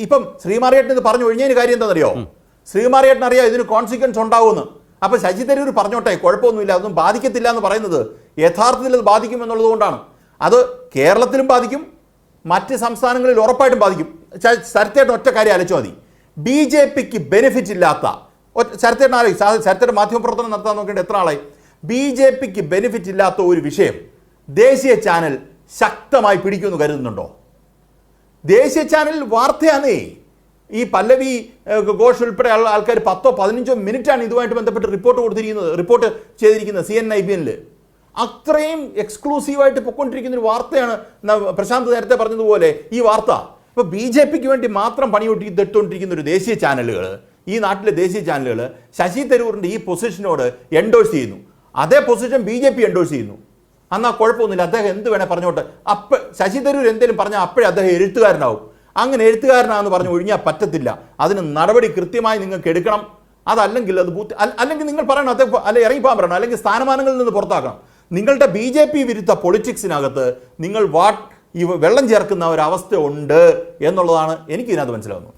ഇപ്പം ശ്രീമാറിയേട്ടൻ ഇത് പറഞ്ഞു ഒഴിഞ്ഞതിന് കാര്യം എന്താണെന്നറിയോ? ശ്രീമാറിയേട്ടൻ അറിയാം ഇതിന് കോൺസിക്വൻസ് ഉണ്ടാവുമെന്ന്. അപ്പം ശശി തരൂർ പറഞ്ഞോട്ടെ കുഴപ്പമൊന്നുമില്ല അതൊന്നും ബാധിക്കത്തില്ല എന്ന് പറയുന്നത് യഥാർത്ഥത്തിൽ അത് ബാധിക്കും എന്നുള്ളത് കൊണ്ടാണ്. അത് കേരളത്തിലും ബാധിക്കും മറ്റ് സംസ്ഥാനങ്ങളിൽ ഉറപ്പായിട്ടും ബാധിക്കും. ശരത്തേട്ടൻ ഒറ്റ കാര്യം ആലോചിച്ചാൽ മതി. ബി ജെ പിക്ക് ബെനിഫിറ്റ് ഇല്ലാത്ത ഒറ്റ- ശരത്തേട്ടൻ ആലോചിക്കും ശരത്തേട്ടൻ മാധ്യമപ്രവർത്തനം നടത്താൻ നോക്കേണ്ട എത്ര ആളായി? ബി ജെ പിക്ക് ബെനിഫിറ്റ് ഇല്ലാത്ത ഒരു വിഷയം ദേശീയ ചാനൽ ശക്തമായി പിടിക്കുമെന്ന് കരുതുന്നുണ്ടോ? ദേശീയ ചാനലിൽ വാർത്തയാണേ. ഈ പല്ലവി ഘോഷ് ഉൾപ്പെടെ ആൾക്കാർ പത്തോ പതിനഞ്ചോ മിനിറ്റാണ് ഇതുമായിട്ട് ബന്ധപ്പെട്ട് റിപ്പോർട്ട് കൊടുത്തിരിക്കുന്നത് റിപ്പോർട്ട് ചെയ്തിരിക്കുന്നത് സി എൻ ഐ പി എല്ലിൽ അത്രയും എക്സ്ക്ലൂസീവായിട്ട് പൊക്കൊണ്ടിരിക്കുന്ന ഒരു വാർത്തയാണ് പ്രശാന്ത് നേരത്തെ പറഞ്ഞതുപോലെ ഈ വാർത്ത. ഇപ്പോൾ ബി ജെ പിക്ക് വേണ്ടി മാത്രം പണിയൊട്ടി തെട്ടുകൊണ്ടിരിക്കുന്ന ഒരു ദേശീയ ചാനലുകൾ ഈ നാട്ടിലെ ദേശീയ ചാനലുകൾ ശശി തരൂറിന്റെ ഈ പൊസിഷനോട് എൻഡോഴ്സ് ചെയ്യുന്നു. അതേ position B J P endorse ചെയ്യുന്നു. എന്നാൽ കുഴപ്പമൊന്നുമില്ല. അദ്ദേഹം എന്ത് വേണേൽ പറഞ്ഞോട്ടെ. അപ്പ ശശി തരൂർ എന്തെങ്കിലും പറഞ്ഞാൽ അപ്പോഴേ അദ്ദേഹം എഴുത്തുകാരനാവും. അങ്ങനെ എഴുത്തുകാരനാണെന്ന് പറഞ്ഞു ഒഴിഞ്ഞാൽ പറ്റത്തില്ല. അതിന് നടപടി കൃത്യമായി നിങ്ങൾക്ക് എടുക്കണം. അതല്ലെങ്കിൽ അത് ബൂത്ത് അല്ലെങ്കിൽ നിങ്ങൾ പറയണം അദ്ദേഹം അല്ലെ ഇറങ്ങിപ്പോകാൻ പറയണം അല്ലെങ്കിൽ സ്ഥാനമാനങ്ങളിൽ നിന്ന് പുറത്താക്കണം. നിങ്ങളുടെ ബി ജെ പി വിരുദ്ധ പൊളിറ്റിക്സിനകത്ത് നിങ്ങൾ വാട്ട് ഈ വെള്ളം ചേർക്കുന്ന ഒരവസ്ഥ ഉണ്ട് എന്നുള്ളതാണ് എനിക്കിതിനകത്ത് മനസ്സിലാവുന്നത്.